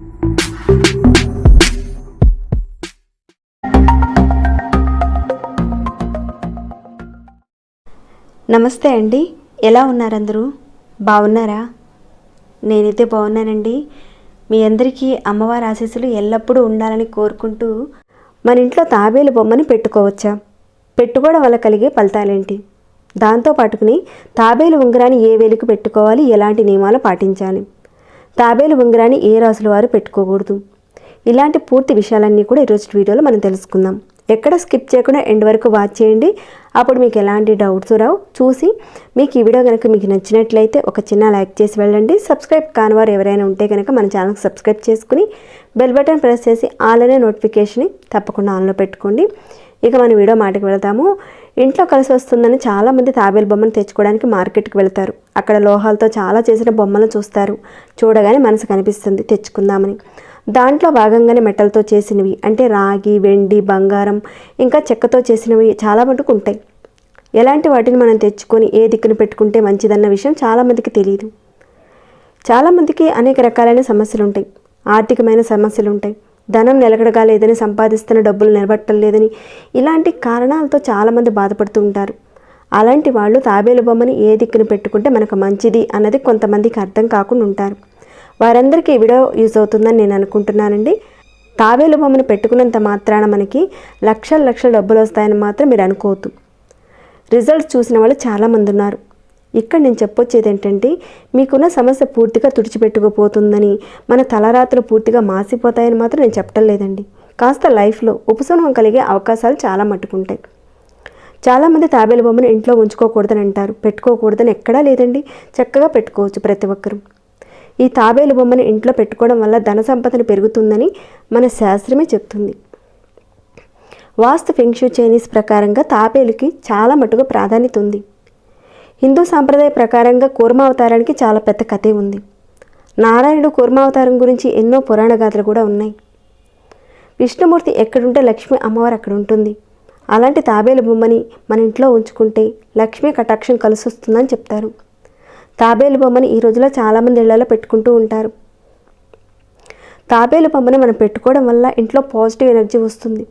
నమస్తే అండి. ఎలా ఉన్నారందరూ? బాగున్నారా? నేనైతే బాగున్నానండి. మీ అందరికీ అమ్మవారి ఆశీస్సులు ఎల్లప్పుడూ ఉండాలని కోరుకుంటూ మన ఇంట్లో తాబేలు బొమ్మని పెట్టుకోవచ్చా? పెట్టుకోవడం వల్ల కలిగే ఫలితాలేంటి? దాంతో పాటుకుని తాబేలు ఉంగరాన్ని ఏ వేలికి పెట్టుకోవాలి? ఎలాంటి నియమాలు పాటించాలి? తాబేలు ఉంగరాన్ని ఏ రాసుల వారు పెట్టుకోకూడదు. ఇలాంటి పూర్తి విషయాలన్నీ కూడా ఈరోజు వీడియోలో మనం తెలుసుకుందాం. ఎక్కడ స్కిప్ చేయకుండా ఎండ్ వరకు వాచ్ చేయండి. అప్పుడు మీకు ఎలాంటి డౌట్స్ రావు. చూసి మీకు ఈ వీడియో కనుక మీకు నచ్చినట్లయితే ఒక చిన్న లైక్ చేసి వెళ్ళండి. సబ్స్క్రైబ్ కాని వారు ఎవరైనా ఉంటే కనుక మన ఛానల్కి సబ్స్క్రైబ్ చేసుకుని బెల్ బటన్ ప్రెస్ చేసి ఆల్ అనే నోటిఫికేషన్ని తప్పకుండా ఆన్లో పెట్టుకోండి. ఇక మన వీడియో మాటకి వెళతాము. ఇంట్లో కలిసి వస్తుందని చాలామంది తాబేలు బొమ్మను తెచ్చుకోవడానికి మార్కెట్కి వెళ్తారు. అక్కడ లోహాలతో చాలా చేసిన బొమ్మలను చూస్తారు. చూడగానే మనసు కనిపిస్తుంది తెచ్చుకుందామని. దాంట్లో భాగంగానే మెటల్తో చేసినవి అంటే రాగి వెండి బంగారం ఇంకా చెక్కతో చేసినవి చాలా మటుకు ఉంటాయి. ఎలాంటి వాటిని మనం తెచ్చుకొని ఏ దిక్కున పెట్టుకుంటే మంచిదన్న విషయం చాలామందికి తెలియదు చాలామందికి అనేక రకాలైన సమస్యలు ఉంటాయి ఆర్థికమైన సమస్యలు ఉంటాయి ధనం నిలకడగా లేదని సంపాదిస్తున్న డబ్బులు నిలబట్టం లేదని ఇలాంటి కారణాలతో చాలామంది బాధపడుతూ ఉంటారు. అలాంటి వాళ్ళు తాబేలు బొమ్మని ఏ దిక్కున పెట్టుకుంటే మనకు మంచిది అన్నది కొంతమందికి అర్థం కాకుండా ఉంటారు. వారందరికీ ఈ వీడియో యూజ్ అవుతుందని నేను అనుకుంటున్నానండి. తాబేలు బొమ్మను పెట్టుకున్నంత మాత్రాన మనకి లక్షల లక్షల డబ్బులు వస్తాయని మాత్రం మీరు అనుకోవద్దు. రిజల్ట్స్ చూసిన వాళ్ళు చాలామంది ఉన్నారు. ఇక్కడ నేను చెప్పొచ్చేది ఏంటంటే మీకున్న సమస్య పూర్తిగా తుడిచిపెట్టుకుపోతుందని మన తలరాత్రులు పూర్తిగా మాసిపోతాయని మాత్రం నేను చెప్పడం లేదండి. కాస్త లైఫ్లో ఉపశమనం కలిగే అవకాశాలు చాలా మట్టుకుంటాయి. చాలామంది తాబేలు బొమ్మను ఇంట్లో ఉంచుకోకూడదని అంటారు. పెట్టుకోకూడదని ఎక్కడా లేదండి. చక్కగా పెట్టుకోవచ్చు ప్రతి ఒక్కరూ. ఈ తాబేలు బొమ్మని ఇంట్లో పెట్టుకోవడం వల్ల ధన సంపదను పెరుగుతుందని మన శాస్త్రమే చెప్తుంది. వాస్తు ఫెంక్షు చైనీస్ ప్రకారంగా తాబేలుకి చాలా మటుకు ప్రాధాన్యత ఉంది. హిందూ సాంప్రదాయ ప్రకారంగా కూర్మావతారానికి చాలా పెద్ద కథే ఉంది. నారాయణుడు కూర్మావతారం గురించి ఎన్నో పురాణ గాథలు కూడా ఉన్నాయి. విష్ణుమూర్తి ఎక్కడుంటే లక్ష్మి అమ్మవారు అక్కడ ఉంటుంది అలాంటి తాబేలు బొమ్మని మన ఇంట్లో ఉంచుకుంటే లక్ష్మీ కటాక్షం కలిసి వస్తుందని చెప్తారు. తాబేలు బొమ్మని ఈ రోజులో చాలామంది ఇళ్ళలో పెట్టుకుంటూ ఉంటారు. తాబేలు బొమ్మని మనం పెట్టుకోవడం వల్ల ఇంట్లో పాజిటివ్ ఎనర్జీ వస్తుంది.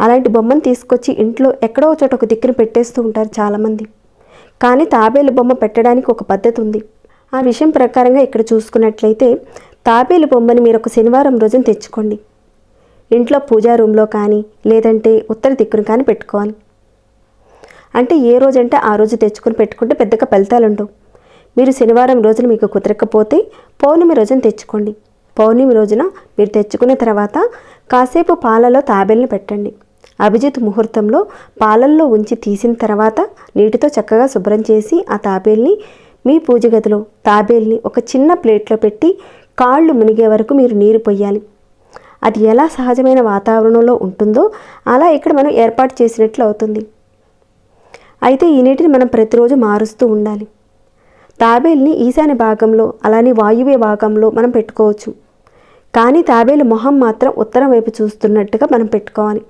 అలాంటి బొమ్మను తీసుకొచ్చి ఇంట్లో ఎక్కడో ఒక చోట ఒక దిక్కున పెట్టేస్తూ ఉంటారు చాలామంది. కానీ తాబేలు బొమ్మ పెట్టడానికి ఒక పద్ధతి ఉంది. ఆ విషయం ప్రకారంగా ఇక్కడ చూసుకున్నట్లయితే తాబేలు బొమ్మని మీరు ఒక శనివారం రోజున తెచ్చుకోండి. ఇంట్లో పూజా రూమ్లో కానీ లేదంటే ఉత్తర దిక్కును కానీ పెట్టుకోవాలి. అంటే ఏ రోజంటే ఆ రోజు తెచ్చుకొని పెట్టుకుంటే పెద్దగా ఫలితాలు ఉండవు. మీరు శనివారం రోజున మీకు కుదరకపోతే పౌర్ణమి రోజున తెచ్చుకోండి. పౌర్ణమి రోజున మీరు తెచ్చుకున్న తర్వాత కాసేపు పాలలో తాబేలను పెట్టండి. అభిజిత్ ముహూర్తంలో పాలల్లో ఉంచి తీసిన తర్వాత నీటితో చక్కగా శుభ్రం చేసి ఆ తాబేల్ని మీ పూజ గదిలో తాబేల్ని ఒక చిన్న ప్లేట్లో పెట్టి కాళ్ళు మునిగే వరకు మీరు నీరు పొయ్యాలి అది ఎలా సహజమైన వాతావరణంలో ఉంటుందో అలా ఇక్కడ మనం ఏర్పాటు చేసినట్లు అవుతుంది. అయితే ఈ నీటిని మనం ప్రతిరోజు మారుస్తూ ఉండాలి. తాబేల్ని ఈశాన్య భాగంలో అలానే వాయువ్య భాగంలో మనం పెట్టుకోవచ్చు. కానీ తాబేలు మొహం మాత్రం ఉత్తరం వైపు చూస్తున్నట్టుగా మనం పెట్టుకోవాలి.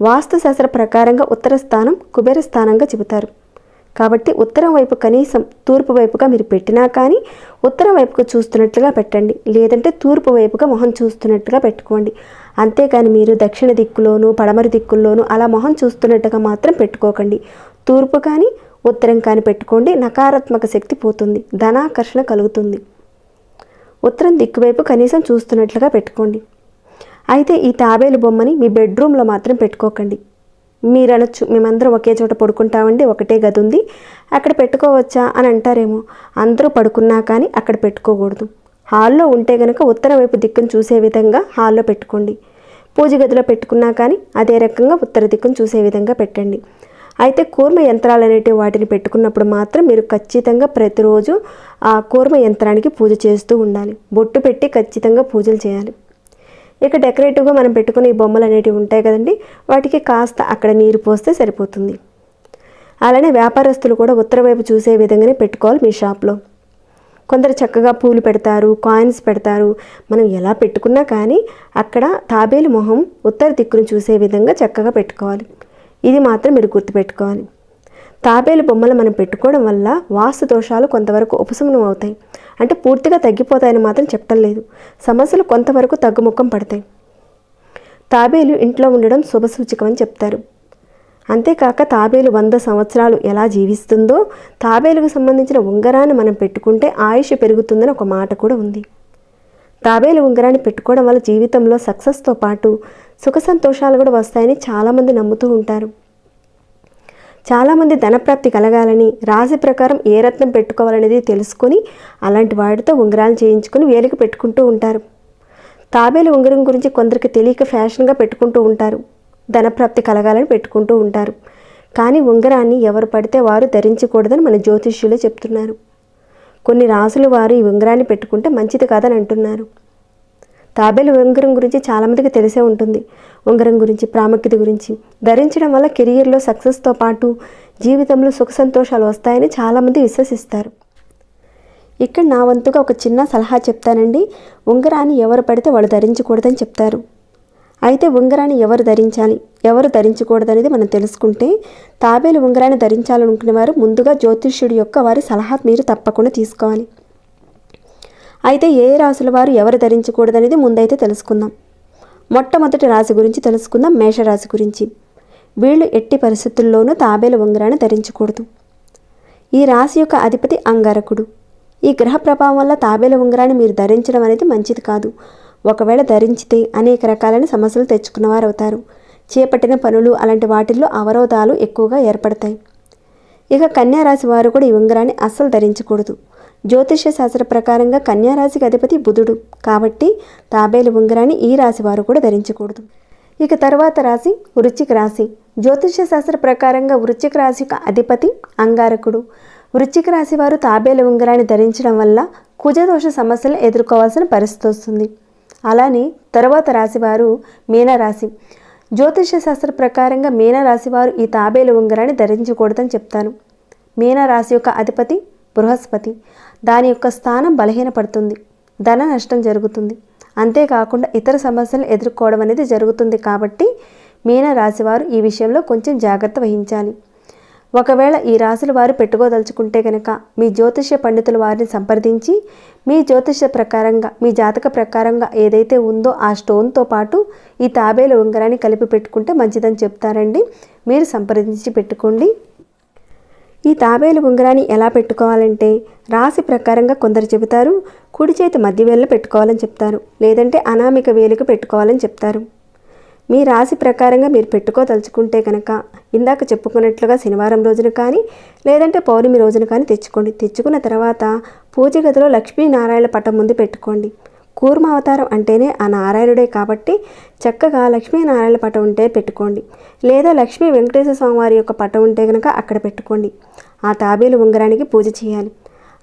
వాస్తుశాస్త్ర ప్రకారంగా ఉత్తర స్థానం కుబేర స్థానంగా చెబుతారు. కాబట్టి ఉత్తరం వైపు కనీసం తూర్పు వైపుగా మీరు పెట్టినా కానీ ఉత్తరం వైపుకు చూస్తున్నట్లుగా పెట్టండి. లేదంటే తూర్పు వైపుగా మొహం చూస్తున్నట్టుగా పెట్టుకోండి. అంతేకాని మీరు దక్షిణ దిక్కులోను పడమర దిక్కుల్లోనూ అలా మొహం చూస్తున్నట్టుగా మాత్రం పెట్టుకోకండి. తూర్పు కానీ ఉత్తరం కానీ పెట్టుకోండి నకారాత్మక శక్తి పోతుంది ధనాకర్షణ కలుగుతుంది. ఉత్తరం దిక్కువైపు కనీసం చూస్తున్నట్లుగా పెట్టుకోండి. అయితే ఈ తాబేలు బొమ్మని మీ బెడ్రూమ్లో మాత్రం పెట్టుకోకండి. మీరు అనొచ్చు మేమందరం ఒకే చోట పడుకుంటామండి ఒకటే గది ఉంది అక్కడ పెట్టుకోవచ్చా అని అంటారేమో. అందరూ పడుకున్నా కానీ అక్కడ పెట్టుకోకూడదు. హాల్లో ఉంటే కనుక ఉత్తర వైపు దిక్కును చూసే విధంగా హాల్లో పెట్టుకోండి. పూజ గదిలో పెట్టుకున్నా కానీ అదే రకంగా ఉత్తర దిక్కును చూసే విధంగా పెట్టండి. అయితే కూర్మ యంత్రాలు అనేటివి వాటిని పెట్టుకున్నప్పుడు మాత్రం మీరు ఖచ్చితంగా ప్రతిరోజు ఆ కూర్మ యంత్రానికి పూజ చేస్తూ ఉండాలి. బొట్టు పెట్టి ఖచ్చితంగా పూజలు చేయాలి. ఇక డెకరేటివ్గా మనం పెట్టుకునే ఈ బొమ్మలు అనేటివి ఉంటాయి కదండి. వాటికి కాస్త అక్కడ నీరు పోస్తే సరిపోతుంది. అలానే వ్యాపారస్తులు కూడా ఉత్తర వైపు చూసే విధంగానే పెట్టుకోవాలి మీ షాప్లో కొందరు చక్కగా పూలు పెడతారు కాయిన్స్ పెడతారు. మనం ఎలా పెట్టుకున్నా కానీ అక్కడ తాబేలు మొహం ఉత్తర దిక్కును చూసే విధంగా చక్కగా పెట్టుకోవాలి. ఇది మాత్రం మీరు గుర్తుపెట్టుకోవాలి. తాబేలు బొమ్మలు మనం పెట్టుకోవడం వల్ల వాస్తు దోషాలు కొంతవరకు ఉపశమనం అవుతాయి. అంటే పూర్తిగా తగ్గిపోతాయని మాత్రం చెప్పడం లేదు. సమస్యలు కొంతవరకు తగ్గుముఖం పడతాయి. తాబేలు ఇంట్లో ఉండడం శుభసూచకం అని చెప్తారు. అంతేకాక తాబేలు వంద సంవత్సరాలు ఎలా జీవిస్తుందో తాబేలుకు సంబంధించిన ఉంగరాన్ని మనం పెట్టుకుంటే ఆయుష్ పెరుగుతుందని ఒక మాట కూడా ఉంది. తాబేలు ఉంగరాన్ని పెట్టుకోవడం వల్ల జీవితంలో సక్సెస్తో పాటు సుఖ సంతోషాలు కూడా వస్తాయని చాలామంది నమ్ముతూ ఉంటారు. చాలామంది ధనప్రాప్తి కలగాలని రాశి ప్రకారం ఏ రత్నం పెట్టుకోవాలనేది తెలుసుకొని అలాంటి వాటితో ఉంగరాలు చేయించుకొని వేలికి పెట్టుకుంటూ ఉంటారు. తాబేలు ఉంగరం గురించి కొందరికి తెలియక ఫ్యాషన్గా పెట్టుకుంటూ ఉంటారు. ధనప్రాప్తి కలగాలని పెట్టుకుంటూ ఉంటారు. కానీ ఉంగరాన్ని ఎవరు పడితే వారు ధరించకూడదని మన జ్యోతిష్యులు చెప్తున్నారు. కొన్ని రాసుల వారు ఈ ఉంగరాన్ని పెట్టుకుంటే మంచిది కాదని అంటున్నారు. తాబేలు ఉంగరం గురించి చాలామందికి తెలిసే ఉంటుంది. ఉంగరం గురించి ప్రాముఖ్యత గురించి. ధరించడం వల్ల కెరియర్లో సక్సెస్తో పాటు జీవితంలో సుఖ సంతోషాలు వస్తాయని చాలామంది విశ్వసిస్తారు. ఇక్కడ నా వంతుగా ఒక చిన్న సలహా చెప్తానండి. ఉంగరాన్ని ఎవరు పడితే వాళ్ళు ధరించకూడదని చెప్తారు. అయితే ఉంగరాన్ని ఎవరు ధరించాలి ఎవరు ధరించకూడదనేది మనం తెలుసుకుంటే తాబేలు ఉంగరాన్ని ధరించాలనుకునే వారు ముందుగా జ్యోతిష్యుడి యొక్క వారి సలహా మీరు తప్పకుండా తీసుకోవాలి. అయితే ఏ రాశుల వారు ఎవరు ధరించకూడదనేది ముందైతే తెలుసుకుందాం. మొట్టమొదటి రాశి గురించి తెలుసుకుందాం మేషరాశి గురించి. వీళ్ళు ఎట్టి పరిస్థితుల్లోనూ తాబేలు ఉంగరాన్ని ధరించకూడదు. ఈ రాశి యొక్క అధిపతి అంగారకుడు. ఈ గ్రహ ప్రభావం వల్ల తాబేలు ఉంగరాన్ని మీరు ధరించడం అనేది మంచిది కాదు. ఒకవేళ ధరించితే అనేక రకాలైన సమస్యలు తెచ్చుకున్నవారు అవుతారు చేపట్టిన పనులు అలాంటి వాటిల్లో అవరోధాలు ఎక్కువగా ఏర్పడతాయి. ఇక కన్యా రాశి వారు కూడా ఈ ఉంగరాన్ని అస్సలు ధరించకూడదు. జ్యోతిష్య శాస్త్ర ప్రకారంగా కన్యారాశికి అధిపతి బుధుడు. కాబట్టి తాబేలు ఉంగరాన్ని ఈ రాశి వారు కూడా ధరించకూడదు. ఇక తర్వాత రాశి వృశ్చిక రాశి. జ్యోతిష్య శాస్త్ర ప్రకారంగా వృశ్చిక రాశి యొక్క అధిపతి అంగారకుడు. వృశ్చిక రాశి వారు తాబేలు ఉంగరాన్ని ధరించడం వల్ల కుజదోష సమస్యలు ఎదుర్కోవాల్సిన పరిస్థితి వస్తుంది. అలానే తర్వాత రాశివారు మీనరాశి. జ్యోతిష్య శాస్త్ర ప్రకారంగా మీనరాశి వారు ఈ తాబేలు ఉంగరాన్ని ధరించకూడదని చెప్తాను. మీనరాశి యొక్క అధిపతి బృహస్పతి. దాని యొక్క స్థానం బలహీనపడుతుంది. ధన నష్టం జరుగుతుంది. అంతేకాకుండా ఇతర సమస్యలు ఎదుర్కోవడం అనేది జరుగుతుంది కాబట్టి మీనరాశివారు ఈ విషయంలో కొంచెం జాగ్రత్త వహించాలి. ఒకవేళ ఈ రాశుల వారు పెట్టుకోదలుచుకుంటే కనుక మీ జ్యోతిష్య పండితుల వారిని సంప్రదించి మీ జ్యోతిష్య ప్రకారంగా మీ జాతక ప్రకారంగా ఏదైతే ఉందో ఆ స్టోన్తో పాటు ఈ తాబేలు ఉంగరాన్ని కలిపి పెట్టుకుంటే మంచిదని చెప్తారండి. మీరు సంప్రదించి పెట్టుకోండి. ఈ తాబేలు ఉంగరాన్ని ఎలా పెట్టుకోవాలంటే రాశి ప్రకారంగా కొందరు చెబుతారు కుడి చేతి మధ్య వేలు పెట్టుకోవాలని చెప్తారు లేదంటే అనామిక వేలుకు పెట్టుకోవాలని చెప్తారు. మీ రాశి ప్రకారంగా మీరు పెట్టుకోదలుచుకుంటే కనుక ఇందాక చెప్పుకున్నట్లుగా శనివారం రోజున కానీ లేదంటే పౌర్ణమి రోజున కానీ తెచ్చుకోండి. తెచ్చుకున్న తర్వాత పూజ గదిలో లక్ష్మీనారాయణ పటం ముందు పెట్టుకోండి. కూర్మ అవతారం అంటేనే ఆ నారాయణుడే కాబట్టి చక్కగా లక్ష్మీనారాయణ పటం ఉంటే పెట్టుకోండి. లేదా లక్ష్మీ వెంకటేశ్వర స్వామి వారి యొక్క పటం ఉంటే కనుక అక్కడ పెట్టుకోండి. ఆ తాబేలు ఉంగరానికి పూజ చేయాలి.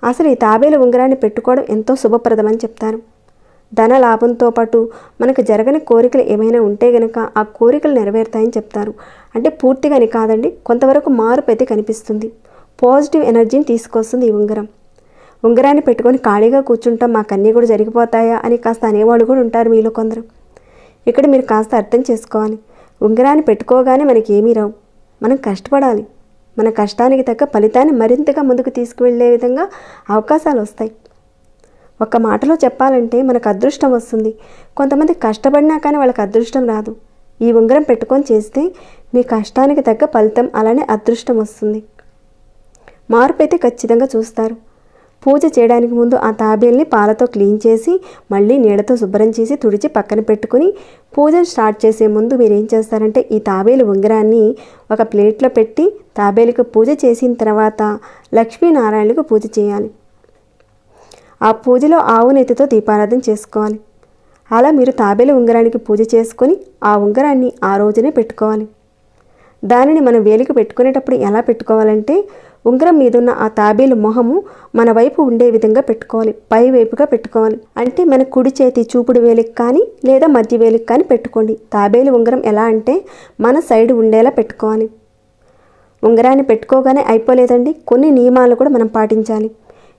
అసలు ఈ తాబేలు ఉంగరాన్ని పెట్టుకోవడం ఎంతో శుభప్రదమని చెప్తారు ధన లాభంతో పాటు మనకు జరగని కోరికలు ఏమైనా ఉంటే గనక ఆ కోరికలు నెరవేరుతాయని చెప్తారు. అంటే పూర్తిగాని కాదండి కొంతవరకు మార్పు అయితే కనిపిస్తుంది. పాజిటివ్ ఎనర్జీని తీసుకొస్తుంది ఈ ఉంగరం. ఉంగరాన్ని పెట్టుకొని ఖాళీగా కూర్చుంటాం మాకు అన్నీ కూడా జరిగిపోతాయా అని కాస్త అనేవాళ్ళు కూడా ఉంటారు మీలో కొందరు. ఇక్కడ మీరు కాస్త అర్థం చేసుకోవాలి. ఉంగరాన్ని పెట్టుకోగానే మనకి ఏమీ రావు. మనం కష్టపడాలి. మన కష్టానికి తగ్గ ఫలితాన్ని మరింతగా ముందుకు తీసుకువెళ్ళే విధంగా అవకాశాలు వస్తాయి. ఒక మాటలో చెప్పాలంటే మనకు అదృష్టం వస్తుంది. కొంతమంది కష్టపడినా కానీ వాళ్ళకి అదృష్టం రాదు. ఈ ఉంగరం పెట్టుకొని చేస్తే మీ కష్టానికి తగ్గ ఫలితం అలానే అదృష్టం వస్తుంది. మార్పు అయితే ఖచ్చితంగా చూస్తారు. పూజ చేయడానికి ముందు ఆ తాబేల్ని పాలతో క్లీన్ చేసి మళ్ళీ నీడతో శుభ్రం చేసి తుడిచి పక్కన పెట్టుకుని పూజను స్టార్ట్ చేసే ముందు మీరు ఏం చేస్తారంటే ఈ తాబేలు ఉంగరాన్ని ఒక ప్లేట్లో పెట్టి తాబేలుకు పూజ చేసిన తర్వాత లక్ష్మీనారాయణకు పూజ చేయాలి. ఆ పూజలో ఆవు నెత్తితో దీపారాధన చేసుకోవాలి. అలా మీరు తాబేలు ఉంగరానికి పూజ చేసుకొని ఆ ఉంగరాన్ని ఆ రోజునే పెట్టుకోవాలి. దానిని మనం వేలికి పెట్టుకునేటప్పుడు ఎలా పెట్టుకోవాలంటే ఉంగరం మీదున్న ఆ తాబేలు మొహము మన వైపు ఉండే విధంగా పెట్టుకోవాలి. పై వైపుగా పెట్టుకోవాలి. అంటే మన కుడి చేతి చూపుడు వేలికి కానీ లేదా మధ్య వేలికి కానీ పెట్టుకోండి. తాబేలు ఉంగరం ఎలా అంటే మన సైడ్ ఉండేలా పెట్టుకోవాలి. ఉంగరాన్ని పెట్టుకోగానే అయిపోలేదండి. కొన్ని నియమాలు కూడా మనం పాటించాలి.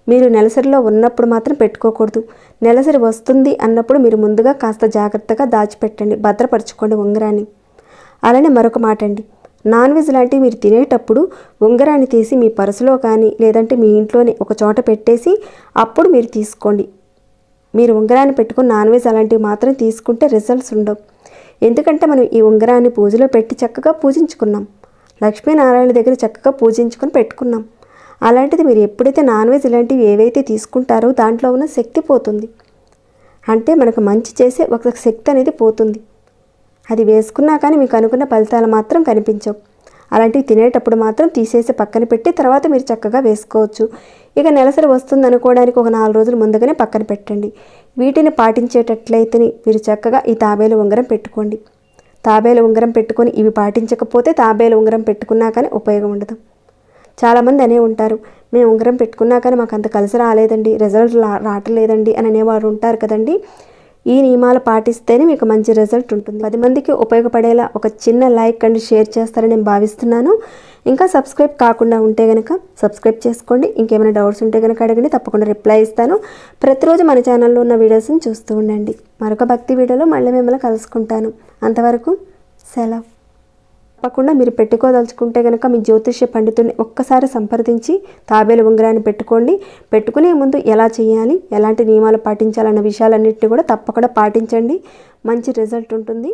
మీరు నెలసరిలో ఉన్నప్పుడు మాత్రం పెట్టుకోకూడదు. నెలసరి వస్తుంది అన్నప్పుడు మీరు ముందుగా కాస్త జాగ్రత్తగా దాచిపెట్టండి. భద్రపరచుకోండి ఉంగరాన్ని. అలానే మరొక మాట అండి నాన్ వెజ్ లాంటివి మీరు తినేటప్పుడు ఉంగరాన్ని తీసి మీ పర్సులో కానీ లేదంటే మీ ఇంట్లోనే ఒక చోట పెట్టేసి అప్పుడు మీరు తీసుకోండి. మీరు ఉంగరాన్ని పెట్టుకుని నాన్ వెజ్ అలాంటివి మాత్రం తీసుకుంటే రిజల్ట్స్ ఉండవు. ఎందుకంటే మనం ఈ ఉంగరాన్ని పూజలో పెట్టి చక్కగా పూజించుకున్నాం. లక్ష్మీనారాయణ దగ్గర చక్కగా పూజించుకొని పెట్టుకున్నాం. అలాంటిది మీరు ఎప్పుడైతే నాన్ వెజ్ ఇలాంటివి ఏవైతే తీసుకుంటారో దాంట్లో ఉన్న శక్తి పోతుంది. అంటే మనకు మంచి చేసే ఒక శక్తి అనేది పోతుంది. అది వేసుకున్నా కానీ మీకు అనుకున్న ఫలితాలు మాత్రం కనిపించవు. అలాంటివి తినేటప్పుడు మాత్రం తీసేసి పక్కన పెట్టి తర్వాత మీరు చక్కగా వేసుకోవచ్చు. ఇక నెలసరి వస్తుంది అనుకోవడానికి ఒక నాలుగు రోజులు ముందుగానే పక్కన పెట్టండి. వీటిని పాటించేటట్లయితే మీరు చక్కగా ఈ తాబేలు ఉంగరం పెట్టుకోండి. తాబేలు ఉంగరం పెట్టుకొని ఇవి పాటించకపోతే తాబేలు ఉంగరం పెట్టుకున్నా కానీ ఉపయోగం ఉండదు. చాలామంది అనే ఉంటారు మేము ఉంగరం పెట్టుకున్నా కానీ మాకు అంత కలిసి రాలేదండి రిజల్ట్ రా- రావట్లేదండి అని అనేవారు ఉంటారు కదండి. ఈ నియమాలు పాటిస్తేనే మీకు మంచి రిజల్ట్ ఉంటుంది. పది మందికి ఉపయోగపడేలా ఒక చిన్న లైక్ అండ్ షేర్ చేస్తారని నేను భావిస్తున్నాను. ఇంకా సబ్స్క్రైబ్ కాకుండా ఉంటే కనుక సబ్స్క్రైబ్ చేసుకోండి. ఇంకేమైనా డౌట్స్ ఉంటే కనుక అడగండి. తప్పకుండా రిప్లై ఇస్తాను. ప్రతిరోజు మన ఛానల్లో ఉన్న వీడియోస్ని చూస్తూ ఉండండి. మరొక భక్తి వీడియోలో మళ్ళీ మిమ్మల్ని కలుసుకుంటాను. అంతవరకు సెలవు. తప్పకుండా మీరు పెట్టుకోదలుచుకుంటే కనుక మీ జ్యోతిష్య పండితుడిని ఒక్కసారి సంప్రదించి తాబేలు ఉంగరాన్ని పెట్టుకోండి. పెట్టుకునే ముందు ఎలా చేయాలి ఎలాంటి నియమాలు పాటించాలన్న విషయాలన్నింటినీ కూడా తప్పకుండా పాటించండి. మంచి రిజల్ట్ ఉంటుంది.